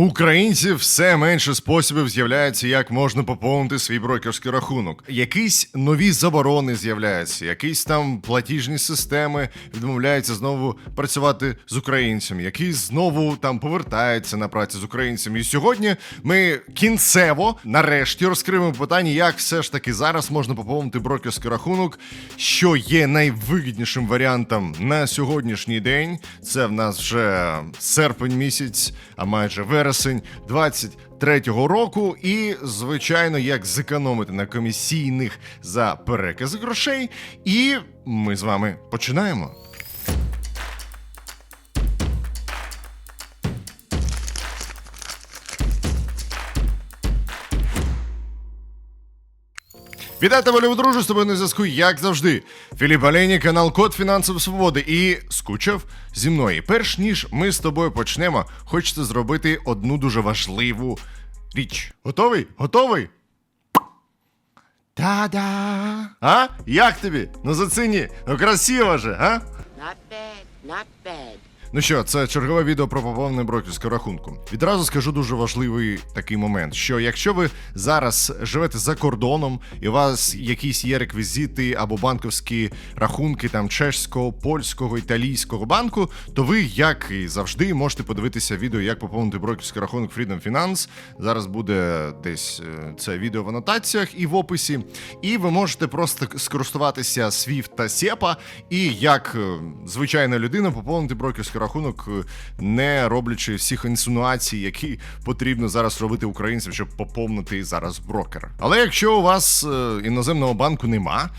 У українців все менше способів з'являється, як можна поповнити свій брокерський рахунок. Якісь нові заборони з'являються, якісь там платіжні системи відмовляються знову працювати з українцями, якісь знову там повертаються на працю з українцями. І сьогодні ми кінцево нарешті розкриємо питання, як все ж таки зараз можна поповнити брокерський рахунок, що є найвигіднішим варіантом на сьогоднішній день. Це в нас вже серпень місяць, а майже вересень 23-го року. І, звичайно, як зекономити на комісійних за переказ грошей. І ми з вами починаємо. Вітаю тебе, любі друже, з тобою на зв'язку, як завжди. Філіп Алені, канал Код Фінансової Свободи. І скучав зі мною. Перш ніж ми з тобою почнемо, хочеться зробити одну дуже важливу річ. Готовий? Готовий? Та-да! А? Як тобі? Ну заціні, ну красиво же, а? Not bad, not bad. Ну що, це чергове відео про поповнення брокерського рахунку. Відразу скажу дуже важливий такий момент: що якщо ви зараз живете за кордоном і у вас якісь є реквізити або банківські рахунки там чеського, польського, італійського банку, то ви, як і завжди, можете подивитися відео, як поповнити брокерський рахунок Freedom Finance. Зараз буде десь е, це відео в анотаціях і в описі. І ви можете просто скористуватися SWIFT та SEPA і як е, звичайна людина поповнити брокерський рахунок, е, не роблячи всіх інсинуацій, які потрібно зараз робити українцям, щоб поповнити зараз брокера. Але якщо у вас е, іноземного банку нема,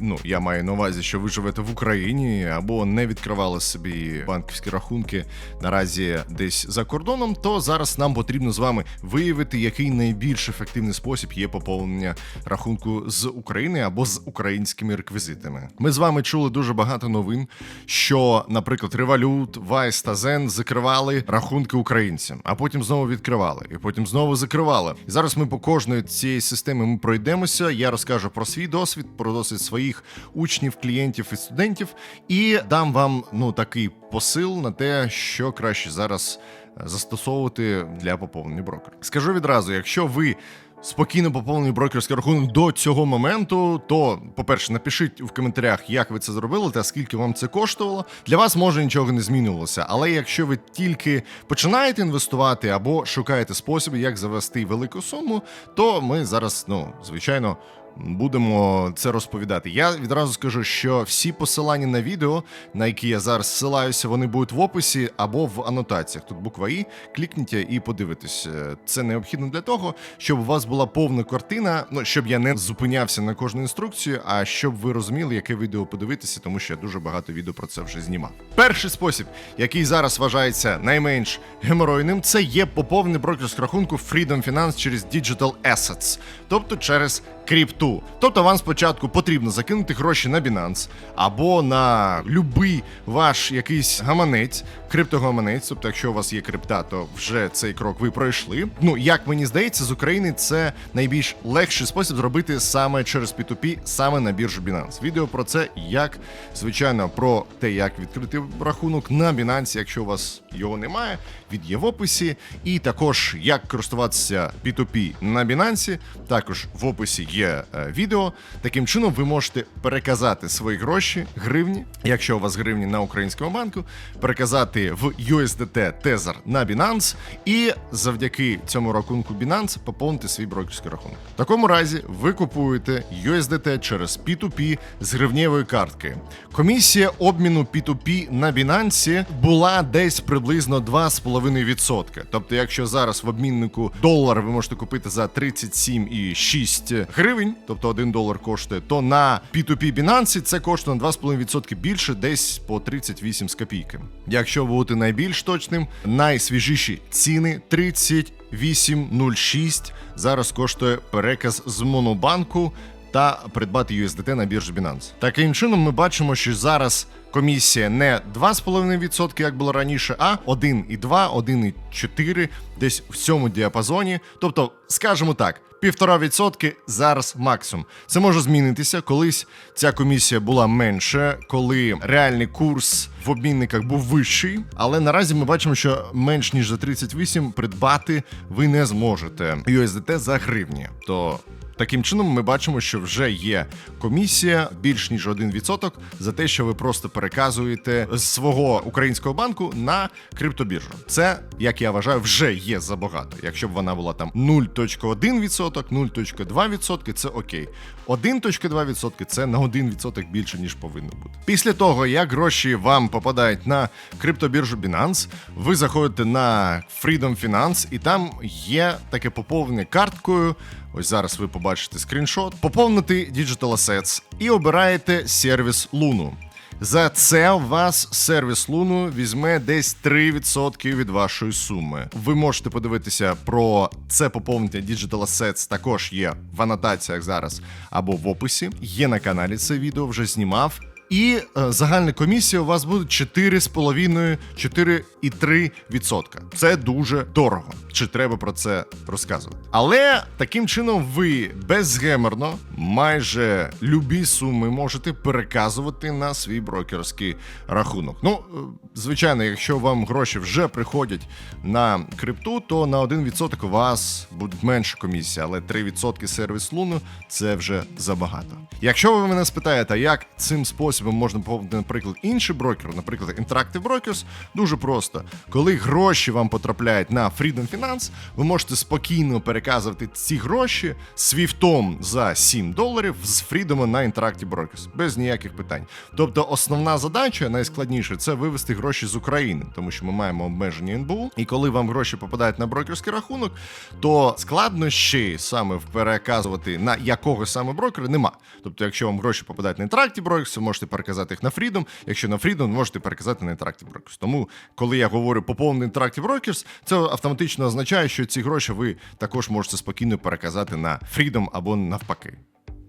ну я маю на увазі, що ви живете в Україні або не відкривали собі банківські рахунки наразі десь за кордоном, то зараз нам потрібно з вами виявити, який найбільш ефективний спосіб є поповнення рахунку з України або з українськими реквізитами. Ми з вами чули дуже багато новин, що, наприклад, Revolut, Vice та Zen закривали рахунки українцям, а потім знову відкривали, і потім знову закривали. І зараз ми по кожної цієї системи ми пройдемося. Я розкажу про свій досвід, про досвід своїх учнів, клієнтів і студентів, і дам вам ну такий посил на те, що краще зараз е, застосовувати для поповнення брокера. Скажу відразу, якщо ви спокійно поповнені брокерський рахунок до цього моменту, то, по-перше, напишіть в коментарях, як ви це зробили та скільки вам це коштувало. Для вас може нічого не змінювалося. Але якщо ви тільки починаєте інвестувати або шукаєте способи, як завести велику суму, то ми зараз, ну, звичайно. Будемо це розповідати. Я відразу скажу, що всі посилання на відео, на які я зараз ссилаюся, вони будуть в описі або в анотаціях. Тут буква І, клікніть і подивитесь. Е, Це необхідно для того, щоб у вас була повна картина. Ну щоб я не зупинявся на кожну інструкцію, а щоб ви розуміли, яке відео подивитися, тому що я дуже багато відео про це вже знімав. Перший спосіб, який зараз вважається найменш геморойним, це є поповнення брокерського рахунку Freedom Finance через Digital Assets, тобто через крипту. Тобто вам спочатку потрібно закинути гроші на Binance або на любий ваш якийсь гаманець, криптогаманець. Тобто, якщо у вас є крипта, то вже цей крок ви пройшли. Ну як мені здається, з України це найбільш легший спосіб зробити саме через P2P, саме на біржу Binance. Відео про це, як звичайно, про те, як відкрити рахунок на Binance, якщо у вас його немає, від є в описі. І також як користуватися P2P на Binance, також в описі є е, відео. Таким чином ви можете переказати свої гроші, гривні, якщо у вас гривні на українському банку, переказати в USDT Tether на Binance і завдяки цьому рахунку Binance поповнити свій брокерський рахунок. В такому разі ви купуєте USDT через P2P з гривнєвої картки. Комісія обміну P2P на Binance була десь приблизно 2,5%. Тобто, якщо зараз в обміннику долар ви можете купити за 37,6 гривень, тобто 1 долар коштує, то на P2P Binance це коштує на 2,5% більше, десь по 38 з копійками. Якщо бути найбільш точним, найсвіжіші ціни 30 8,06 зараз коштує переказ з монобанку та придбати USDT на біржі Binance. Таким чином, ми бачимо, що зараз комісія не 2,5%, як було раніше, а 1,2, 1,4, десь в цьому діапазоні. Тобто, скажімо так. Півтора відсотки зараз максимум. Це може змінитися. Колись ця комісія була менше, коли реальний курс в обмінниках був вищий. Але наразі ми бачимо, що менш ніж за 38 придбати ви не зможете USDT за гривні. То Таким чином, ми бачимо, що вже є комісія більш ніж 1% за те, що ви просто переказуєте з свого українського банку на криптобіржу. Це, як я вважаю, вже є забагато. Якщо б вона була там 0.1%, 0.2%, це окей. 1.2% це на 1% більше, ніж повинно бути. Після того, як гроші вам попадають на криптобіржу Binance, ви заходите на Freedom Finance, і там є таке поповнення карткою. Ось зараз ви побачите скріншот. Поповнити Digital Assets і обираєте сервіс Луну. За це у вас сервіс Луну візьме десь 3% від вашої суми. Ви можете подивитися про це поповнення Digital Assets також є в анотаціях зараз або в описі. Є на каналі це відео, вже знімав. І е, загальна комісія у вас буде 4,5-4,3%. Це дуже дорого. Чи треба про це розказувати? Але таким чином ви безгемерно майже любі суми можете переказувати на свій брокерський рахунок. Ну, е, звичайно, якщо вам гроші вже приходять на крипту, то на 1% у вас буде менша комісія, але 3% сервіс Луну це вже забагато. Якщо ви мене спитаєте, як цим способом можна поповнити, наприклад, інший брокер, наприклад, Interactive Brokers, дуже просто. Коли гроші вам потрапляють на Freedom Finance, ви можете спокійно переказувати ці гроші свіфтом за 7 доларів з Freedom на Interactive Brokers, без ніяких питань. Тобто, основна задача найскладніше це вивести гроші з України, тому що ми маємо обмеження НБУ. І коли вам гроші попадають на брокерський рахунок, то складнощі саме переказувати на якого саме брокера нема. Тобто, якщо вам гроші попадають на Interactive Brokers, ви можете переказати їх на Freedom. Якщо на Freedom, можете переказати на Interactive Brokers. Тому, коли я говорю поповнений Interactive Brokers, це автоматично означає, що ці гроші ви також можете спокійно переказати на Freedom або навпаки.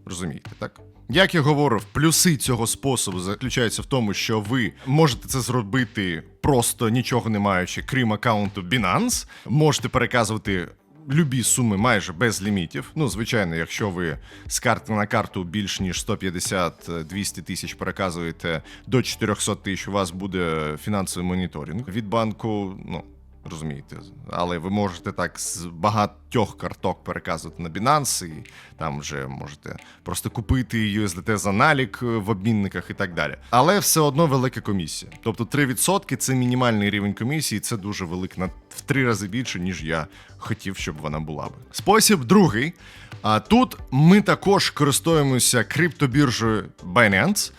Розумієте, так? Як я говорив, плюси цього способу заключаються в тому, що ви можете це зробити просто нічого не маючи, крім аккаунту Binance. Можете переказувати любі суми майже без лімітів. Ну, звичайно, якщо ви з карти на карту більш ніж 150-200 тисяч переказуєте до 400 тисяч, у вас буде фінансовий моніторинг від банку. Ну. Розумієте, але ви можете так з багатьох карток переказувати на Binance, і там вже можете просто купити USDT за налік е, в обмінниках і так далі. Але все одно велика комісія. Тобто 3% це мінімальний рівень комісії, це дуже велик на в три рази більше, ніж я хотів, щоб вона була би. Спосіб другий. А тут ми також користуємося криптобіржею Binance.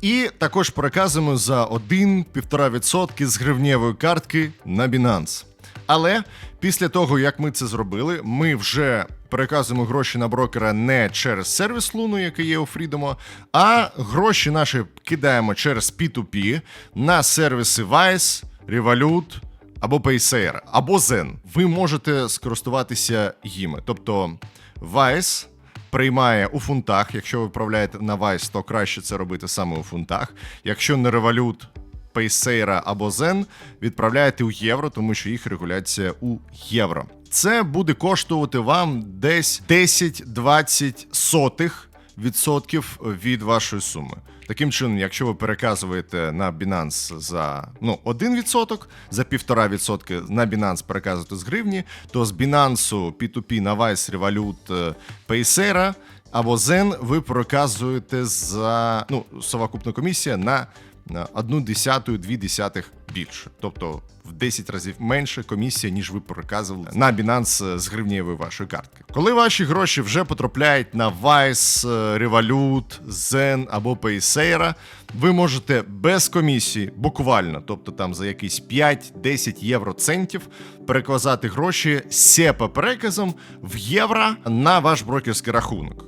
І також переказуємо за 1-1,5% з гривнєвої картки на Binance. Але після того, як ми це зробили, ми вже переказуємо гроші на брокера не через сервіс Луну, який є у Freedom, а гроші наші кидаємо через P2P на сервіси Vice, Revolut або Paysera, або Zen. Ви можете скористуватися їми. Тобто Vice приймає у фунтах. Якщо ви вправляєте на Vice, то краще це робити саме у фунтах. Якщо не ревалют. Пейсейра або Зен відправляєте у євро, тому що їх регуляція у євро. Це буде коштувати вам десь 10-20 сотих відсотків від вашої суми. Таким чином, якщо ви переказуєте на Binance за ну 1%, за 1,5% на Binance переказуєте з гривні, то з Binance P2P на Vice, Revolut, е, Paysera або Zen ви переказуєте за ну совокупна комісія на на одну десяту, дві десятих більше. Тобто 10 разів менше комісія, ніж ви переказували на Binance з гривнєвої вашої картки. Коли ваші гроші вже потрапляють на Vice, Revolut, Zen або Paysera, ви можете без комісії, буквально, тобто там за якісь 5-10 євро центів, переказати гроші SEPA переказом в євро на ваш брокерський рахунок.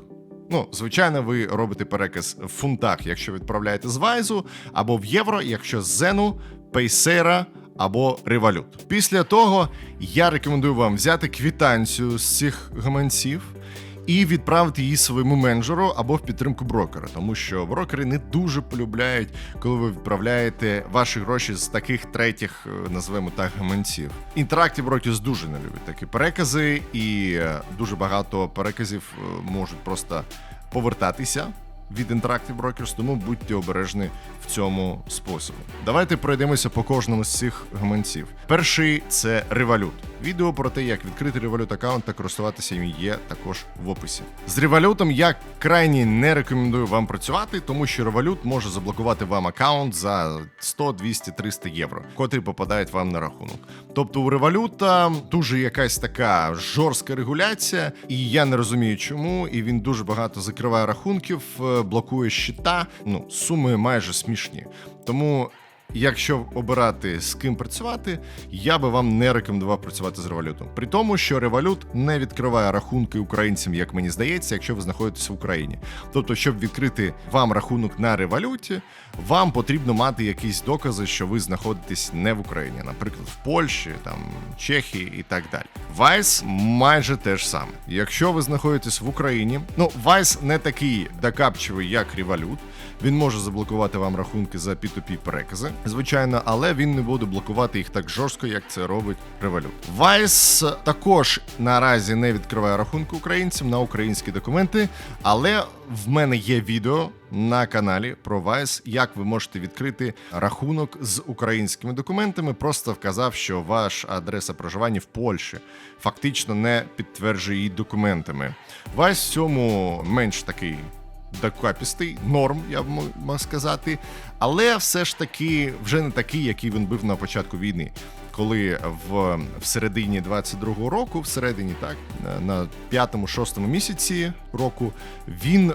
Ну, звичайно, ви робите переказ в фунтах, якщо відправляєте з Вайзу, або в євро, якщо з Зену, Paysera або Revolut. Після того я рекомендую вам взяти квітанцію з цих гаманців і відправити її своєму менеджеру або в підтримку брокера, тому що брокери не дуже полюбляють, коли ви відправляєте ваші гроші з таких третіх, е, називаємо так, гаманців. Interactive Brokers дуже не любить такі перекази, і е, дуже багато переказів е, можуть просто повертатися від Interactive Brokers, тому будьте обережні в цьому способі. Давайте пройдемося по кожному з цих гаманців. Перший це Revolut. Відео про те, як відкрити Revolut аккаунт та користуватися їм є також в описі. З Revolut я крайні не рекомендую вам працювати, тому що Revolut може заблокувати вам аккаунт за 100, 200, 300 євро, котрі попадають вам на рахунок. Тобто у Revolut дуже якась така жорстка регуляція, і я не розумію, чому. І він дуже багато закриває рахунків, е, блокує щита. Ну, суми майже смішні. Тому. Якщо обирати з ким працювати, я би вам не рекомендував працювати з Revolut. При тому, що Revolut не відкриває рахунки українцям, як мені здається, якщо ви знаходитесь в Україні. Тобто, щоб відкрити вам рахунок на Revolut, вам потрібно мати якісь докази, що ви знаходитесь не в Україні, наприклад, в Польщі, там Чехії і так далі. Vice майже те ж саме. Якщо ви знаходитесь в Україні, ну Vice не такий докапчивий, як Revolut. Він може заблокувати вам рахунки за P2P перекази, звичайно, але він не буде блокувати їх так жорстко, як це робить Revolut. Vice також наразі не відкриває рахунки українцям на українські документи, але в мене є відео на каналі про Vice, як ви можете відкрити рахунок з українськими документами. Просто вказав, що ваша адреса проживання в Польщі фактично не підтверджує її документами. Vice в цьому менш такий докапістий, норм, я б мог сказати, але все ж таки вже не такий, який він був на початку війни. Коли в, середині 22-го року, всередині так, на п'ятому-шостому місяці року, він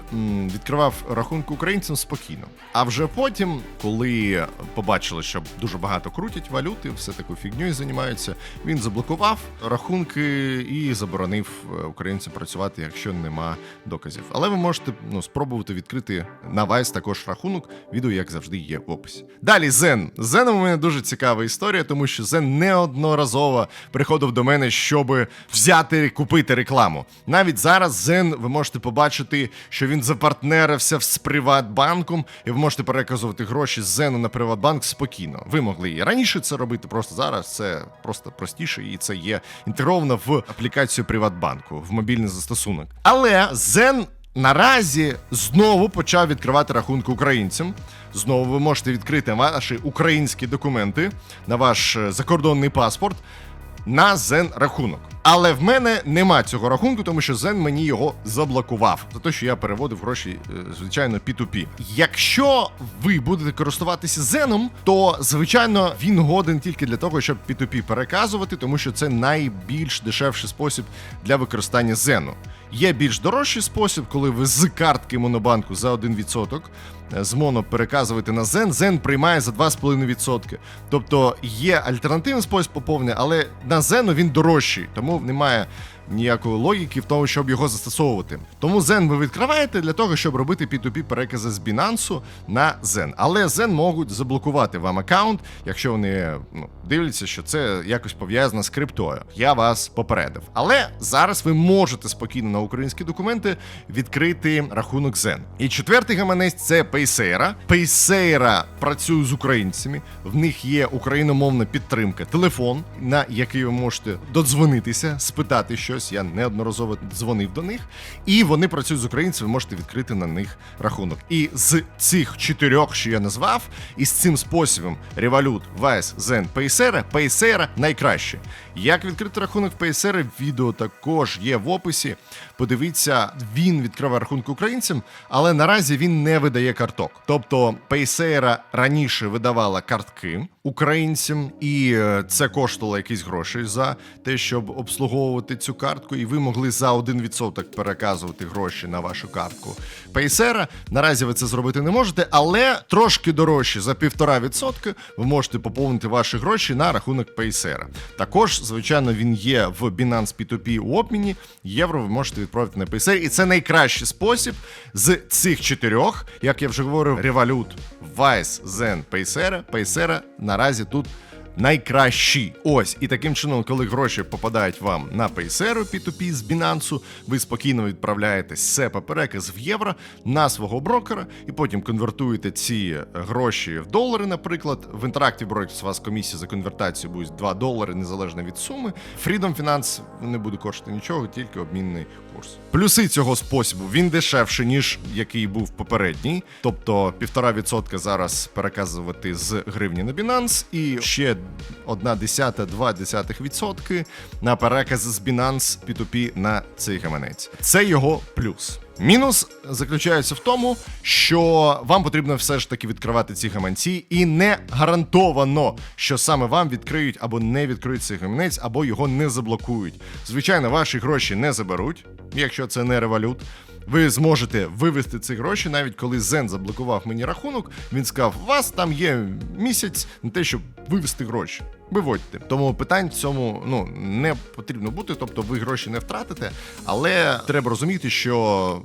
відкривав рахунки українцям спокійно. А вже потім, коли побачили, що дуже багато крутять валюти, все таку фігньою займаються, він заблокував рахунки і заборонив е, українцям працювати, якщо нема доказів. Але ви можете ну, спробувати відкрити на Vice також рахунок. Відео, як завжди, є в описі. Далі Zen. З Zen у мене дуже цікава історія, тому що Zen неодноразово приходив до мене, щоб взяти купити рекламу. Навіть зараз Zen ви можете побачити, що він запартнерився з Приватбанком, і ви можете переказувати гроші з Зену на Приватбанк спокійно. Ви могли і раніше це робити, просто зараз це просто простіше, і це є інтегровано в аплікацію Приватбанку в мобільний застосунок. Але Zen наразі знову почав відкривати рахунки українцям. Знову ви можете відкрити ваші українські документи на ваш е, закордонний паспорт на зен рахунок. Але в мене нема цього рахунку, тому що Zen мені його заблокував за те, що я переводив гроші, е, звичайно, P2P. Якщо ви будете користуватися Zen, то звичайно він годен тільки для того, щоб P2P переказувати, тому що це найбільш дешевший спосіб для використання Zen. Є більш дорожчий спосіб, коли ви з картки Монобанку за 1% з моно переказуєте на Zen, Zen приймає за 2,5%. Тобто є альтернативний спосіб поповнення, але на Zen він дорожчий, немає ніякої логіки в тому, щоб його застосовувати. Тому Zen ви відкриваєте для того, щоб робити P2P перекази з Binance на Zen. Але Zen можуть заблокувати вам аккаунт, якщо вони ну, дивляться, що це якось пов'язано з криптою. Я вас попередив. Але зараз ви можете спокійно на українські документи відкрити рахунок Zen. І четвертий гаманець це Paysera. Paysera працює з українцями. В них є україномовна підтримка, телефон, на який ви можете додзвонитися, спитати щось. Я неодноразово дзвонив до них, і вони працюють з українцями. Можете відкрити на них рахунок. І з цих чотирьох, що я назвав, і з цим способом Revolut, Vice, Zen, Paysera, Paysera найкраще. Як відкрити рахунок в Paysera, відео також є в описі. Подивіться, він відкриває рахунки українцям, але наразі він не видає карток. Тобто Paysera раніше видавала картки українцям, і е, це коштувало якісь гроші за те, щоб обслуговувати цю картку, і ви могли за 1% переказувати гроші на вашу картку Paysera. Наразі ви це зробити не можете, але трошки дорожче за 1,5% ви можете поповнити ваші гроші на рахунок Paysera. Також, звичайно, він є в Binance P2P у обміні. Євро ви можете відправити на PSA. І це найкращий спосіб з цих чотирьох, як я вже говорив, Revolut, Vice, Zen, Paysera. Paysera наразі тут найкращі. Ось і таким чином, коли гроші попадають вам на Paysero P2P з Binance, ви спокійно відправляєте SEPA переказ в євро на свого брокера, і потім конвертуєте ці гроші в долари, наприклад. В Interactive Brokers у вас комісія за конвертацію буде 2 долари незалежно від суми. Freedom Finance не буде коштувати нічого, тільки обмінний курс. Плюси цього способу він дешевше, ніж який був попередній, тобто 1,5% зараз переказувати з гривні на Binance, і ще 1 десята, 2 десятих відсотки на переказ з Binance P2P на цей гаманець. Це його плюс. Мінус заключається в тому, що вам потрібно все ж таки відкривати ці гаманці, і не гарантовано, що саме вам відкриють або не відкриють цей гаманець, або його не заблокують. Звичайно, ваші гроші не заберуть, якщо це не револют. Ви зможете вивести ці гроші, навіть коли Зен заблокував мені рахунок. Він сказав: у вас там є місяць на те, щоб вивести гроші. Виводьте. Тому питань в цьому ну не потрібно бути, тобто ви гроші не втратите, але треба розуміти, що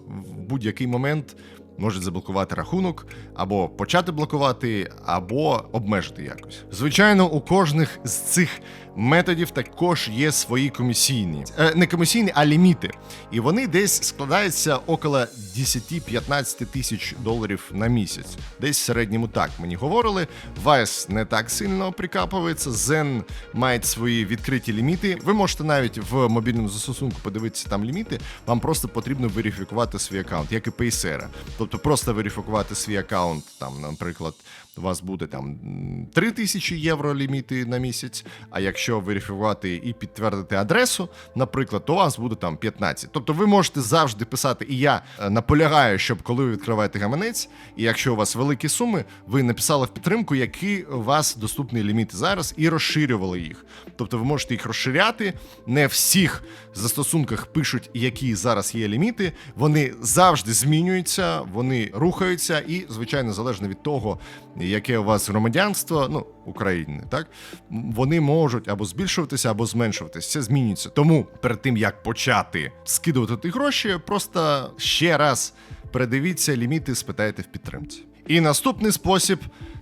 в будь-який момент можуть заблокувати рахунок, або почати блокувати, або обмежити якось. Звичайно, у кожних з цих методів також є свої комісійні, е, не комісійні, а ліміти. І вони десь складаються около 10-15 тисяч доларів на місяць. Десь в середньому так мені говорили. Вайс не так сильно прикапується. Zen має свої відкриті ліміти. Ви можете навіть в мобільному застосунку подивитися там ліміти. Вам просто потрібно верифікувати свій аккаунт, як і Paysera. Тобто просто верифікувати свій аккаунт, там, наприклад, у вас буде там м, 3 тисячі євро ліміти на місяць. А якщо верифікувати і підтвердити адресу, наприклад, то у вас буде там 15. Тобто ви можете завжди писати, і я е, наполягаю, щоб коли ви відкриваєте гаманець, і якщо у вас великі суми, ви написали в підтримку, які у вас доступні ліміти зараз, і розширювали їх. Тобто ви можете їх розширяти. Не всіх застосунках пишуть, які зараз є ліміти. Вони завжди змінюються, вони рухаються, і, звичайно, залежно від того, яке у вас громадянство, ну, України, так вони можуть або збільшуватися, або зменшуватися. Це змінюється. Тому перед тим як почати скидувати ті гроші, просто ще раз передивіться ліміти, спитайте в підтримці. І наступний спосіб.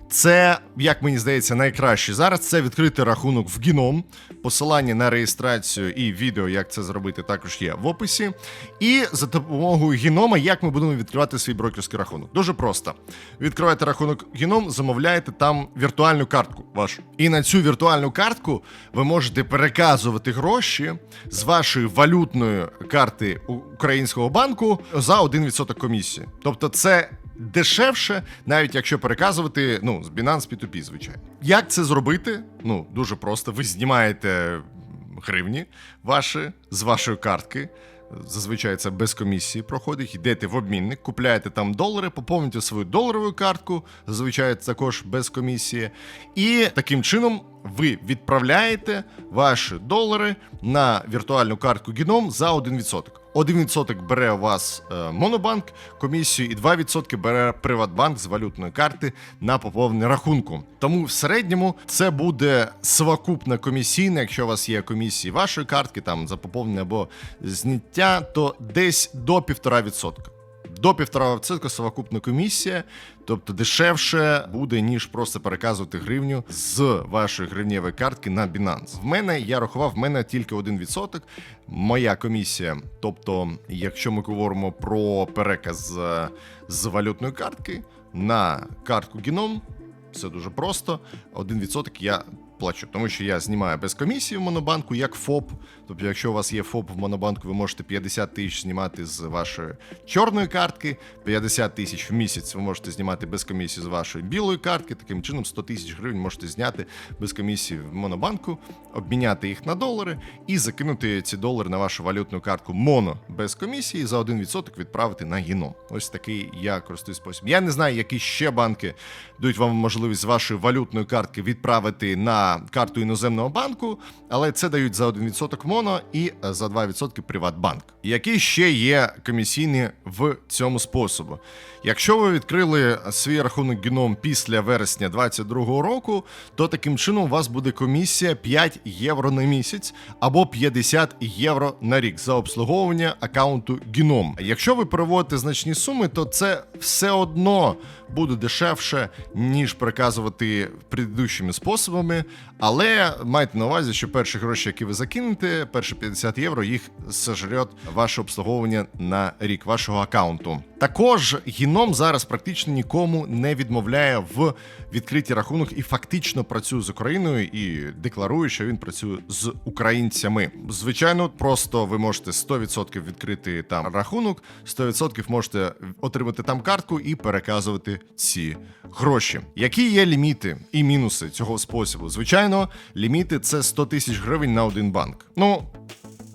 Це, як мені здається, найкраще зараз. Це відкрити рахунок в Гіном. Посилання на реєстрацію і відео, як це зробити, також є в описі. І за допомогою гінома, як ми будемо відкривати свій брокерський рахунок. Дуже просто. Відкриваєте рахунок гіном, замовляєте там віртуальну картку вашу. І на цю віртуальну картку ви можете переказувати гроші з вашої валютної карти українського банку за 1% комісії. Тобто, це дешевше, навіть якщо переказувати ну, з Binance P2P, звичайно. Як це зробити? Ну, дуже просто. Ви знімаєте гривні ваші з вашої картки. Зазвичай це без комісії проходить. Йдете в обмінник, купляєте там долари, поповнюєте свою доларову картку, зазвичай це також без комісії. І таким чином ви відправляєте ваші долари на віртуальну картку Гіном за 1%. 1% бере у вас е, Монобанк комісію, і 2% бере Приватбанк з валютної карти на поповнення рахунку. Тому в середньому це буде совокупна комісійна, якщо у вас є комісії вашої картки, там за поповнення або зняття, то десь до 1,5%. До 1,5% совокупна комісія, тобто дешевше буде, ніж просто переказувати гривню з вашої гривнєвої картки на Binance. В мене я рахував, в мене тільки 1%. Моя комісія. Тобто, якщо ми говоримо про переказ з валютної картки на картку Гіном, все дуже просто. 1% я плачу, тому що я знімаю без комісії в монобанку, як ФОП. Тобто, якщо у вас є ФОП в монобанку, ви можете 50 тисяч знімати з вашої чорної картки, 50 тисяч в місяць ви можете знімати без комісії з вашої білої картки. Таким чином 100 тисяч гривень можете зняти без комісії в монобанку, обміняти їх на долари і закинути ці долари на вашу валютну картку моно без комісії за 1% відправити на гіном. Ось такий я користуюсь спосіб. Я не знаю, які ще банки дають вам можливість з вашої валютної картки відправити на карту іноземного банку, але це дають за 1% моно і е, за 2% Приватбанк. Які ще є комісійні в цьому способу? Якщо ви відкрили свій рахунок геном після вересня 2022 року, то таким чином у вас буде комісія 5 євро на місяць або 50 євро на рік за обслуговування аккаунту геном. Якщо ви переводите значні суми, то це все одно буде дешевше, ніж приказувати предыдущими способами. Але майте на увазі, що перші гроші, які ви закинете, перші 50 євро, їх сожрет ваше обслуговування на рік вашого аккаунту. Також гіном зараз практично нікому не відмовляє в відкритті рахунок і фактично працює з Україною і декларує, що він працює з українцями. Звичайно, просто ви можете 100% відкрити там рахунок, 100% можете отримати там картку і переказувати ці гроші. Які є ліміти і мінуси цього способу? Звичайно, ліміти це 100 тисяч гривень на один банк. Ну.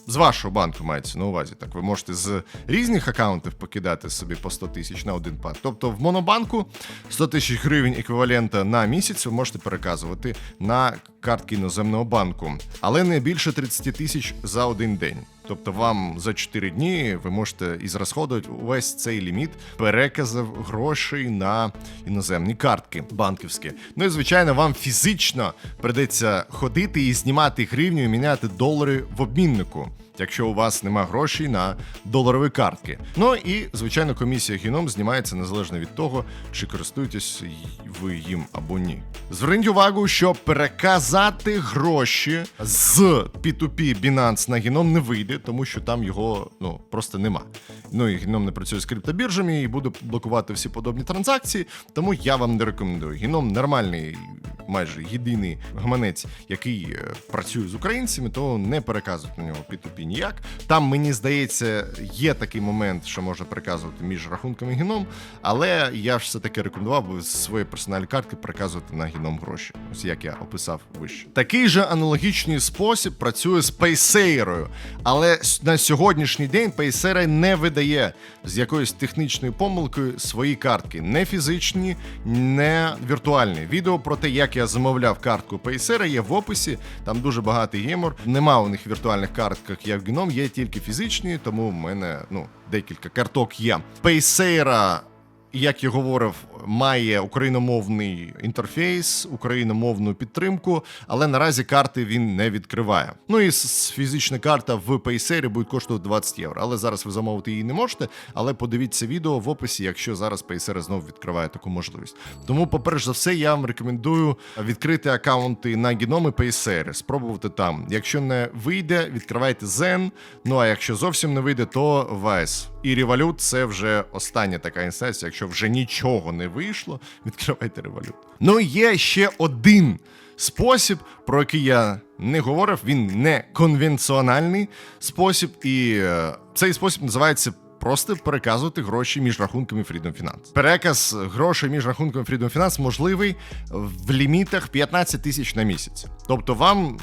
З вашого банку мається на увазі. Так, ви можете з різних аккаунтів покидати собі по 100 тисяч на один банк. Тобто в монобанку 100 тисяч гривень еквівалента на місяць ви можете переказувати на картки іноземного банку, але не більше 30 тисяч за один день. Тобто вам за 4 дні ви можете і зрасходувати увесь цей ліміт переказів грошей на іноземні картки банківські. Ну і звичайно, вам фізично придеться ходити і знімати гривню і міняти долари в обміннику. Якщо у вас нема грошей на доларові картки. Ну і звичайно, комісія геном знімається незалежно від того, чи користуєтесь ви їм або ні. Зверніть увагу, що переказати гроші з P2P Binance на геном не вийде, тому що там його ну просто нема. Ну і геном не працює з криптобіржами і буде блокувати всі подобні транзакції. Тому я вам не рекомендую. Геном нормальний, майже єдиний гаманець, який е, працює з українцями, то не переказують на нього P2P ніяк. Там мені здається, є такий момент, що можна переказувати між рахунками геном, але я ж все таки рекомендував би з своєї персональної картки переказувати на геном гроші. Ось як я описав вище. Такий же аналогічний спосіб працює з Paysero, але на сьогоднішній день Paysero не видає з якоюсь технічною помилкою свої картки, не фізичні, не віртуальні. Відео про те, як я замовляв картку Paysera, є в описі. Там дуже багатий гемор. Нема у них віртуальних картках, як в Геном, є тільки фізичні, тому в мене ну декілька карток є. Пейсейра, як я говорив, має україномовний інтерфейс, україномовну підтримку, але наразі карти він не відкриває. Ну і фізична карта в Payseri буде коштувати 20 євро. Але зараз ви замовити її не можете. Але подивіться відео в описі, якщо зараз Paysera знову відкриває таку можливість. Тому, поперш за все, я вам рекомендую відкрити аккаунти на геноми Payseri, спробувати там. Якщо не вийде, відкривайте Zen. Ну а якщо зовсім не вийде, то Vice. І Revolut це вже остання така інстанція. Якщо вже нічого не вийшло, відкривайте револют. Ну є ще один спосіб, про який я не говорив. Він не конвенціональний спосіб, і е, цей спосіб називається. Просто переказувати гроші між рахунками Freedom Finance. Переказ грошей між рахунками Freedom Finance можливий в лімітах 15 тисяч на місяць. Тобто вам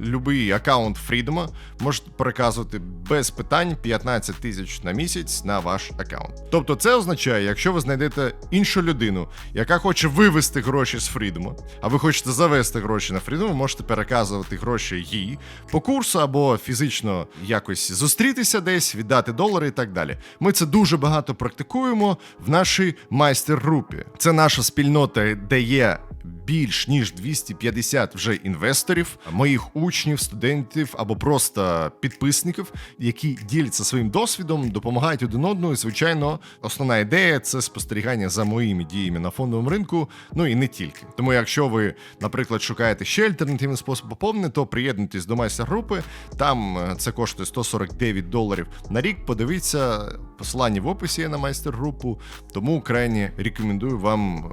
любий аккаунт Freedom можете переказувати без питань 15 тисяч на місяць на ваш аккаунт. Тобто, це означає, якщо ви знайдете іншу людину, яка хоче вивести гроші з Freedom, а ви хочете завести гроші на Freedom, ви можете переказувати гроші їй по курсу або фізично якось зустрітися десь, віддати долари і так далі. Ми це дуже багато практикуємо в нашій майстер-групі. Це наша спільнота, де є більш ніж 250 вже інвесторів, моїх учнів, студентів або просто підписників, які діляться своїм досвідом, допомагають один одному. І, звичайно, основна ідея це спостерігання за моїми діями на фондовому ринку. Ну і не тільки. Тому, якщо ви, наприклад, шукаєте ще альтернативний спосіб поповнення, то приєднуйтесь до майстер-групи. Там е, це коштує 149 доларів на рік. Подивіться посилання в описі на майстер-групу. Тому крайне рекомендую вам.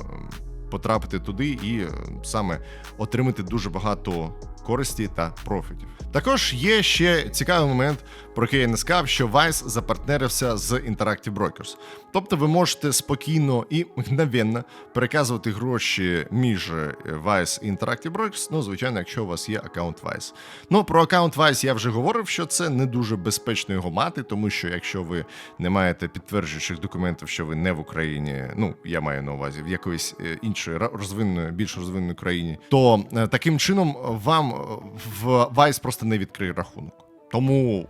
Потрапити туди і е, саме отримати дуже багато користі та профітів. Також є ще цікавий момент, про який я не сказав, що Vice запартнерився з Interactive Brokers. Тобто ви можете спокійно і мгновенно переказувати гроші між е, Vice і Interactive Brokers, ну, звичайно, якщо у вас є аккаунт Vice. Ну, про аккаунт Vice я вже говорив, що це не дуже безпечно його мати, тому що якщо ви не маєте підтверджуючих документів, що ви не в Україні, ну я маю на увазі в якоїсь е, іншої розвиненої, більш розвиненої країні, то е, таким чином вам в Vice просто не відкриє рахунок. Тому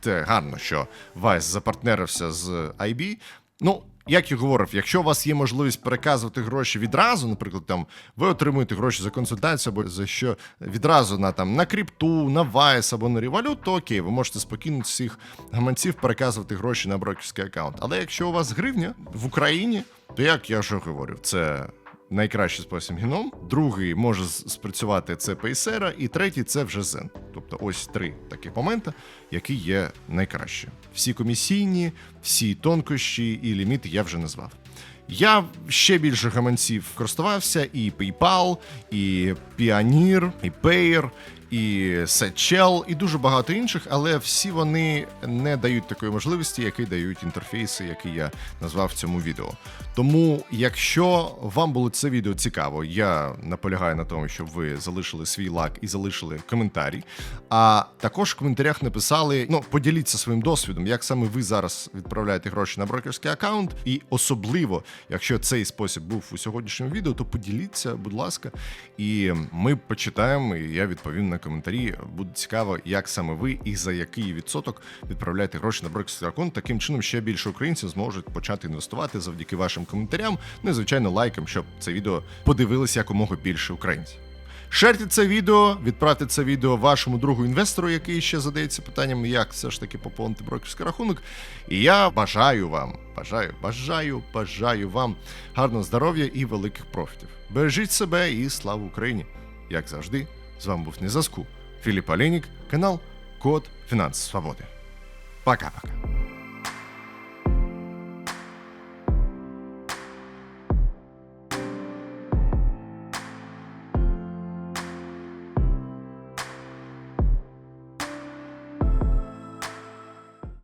Це гарно, що Вайс запартнерився з IB. Ну, як я говорив, якщо у вас є можливість переказувати гроші відразу, наприклад, там ви отримуєте гроші за консультацію або за що відразу на там на крипту, на Vice або на Revolut, то окей, ви можете спокійно всіх гаманців переказувати гроші на брокерський аккаунт. Але якщо у вас гривня в Україні, то як я вже говорив, це найкращий спосіб геном. Другий може спрацювати це пейсера, і третій це вже зен. Тобто ось три таких моменти, які є найкращі. Всі комісійні, всі тонкощі і ліміти я вже назвав. Я ще більше гаманців користувався: і PayPal, і Pioneer, і Payer, і Setchel, і дуже багато інших, але всі вони не дають такої можливості, які дають інтерфейси, які я назвав в цьому відео. Тому, якщо вам було це відео цікаво, я наполягаю на тому, щоб ви залишили свій лайк і залишили коментарі. А також в коментарях написали: ну, поділіться своїм досвідом, як саме ви зараз відправляєте гроші на брокерський аккаунт, і особливо, якщо цей спосіб був у сьогоднішньому відео, то поділіться, будь ласка, і ми почитаємо, і я відповім на коментарі. Буде цікаво, як саме ви і за який відсоток відправляєте гроші на брокерський аккаунт. Таким чином ще більше українців зможуть почати інвестувати завдяки вашим коментарям, ну і звичайно лайкам, щоб це відео подивилися якомога більше українців. Шерте це відео, відправте це відео вашому другу інвестору, який ще задається питанням, як все ж таки поповнити брокерський рахунок. І я бажаю вам, бажаю, бажаю, бажаю вам гарного здоров'я і великих профітів. Бережіть себе і слава Україні! Як завжди, з вами був Незаску, Філіп Олейник, канал Код Фінанс Свободи. Пока-пока.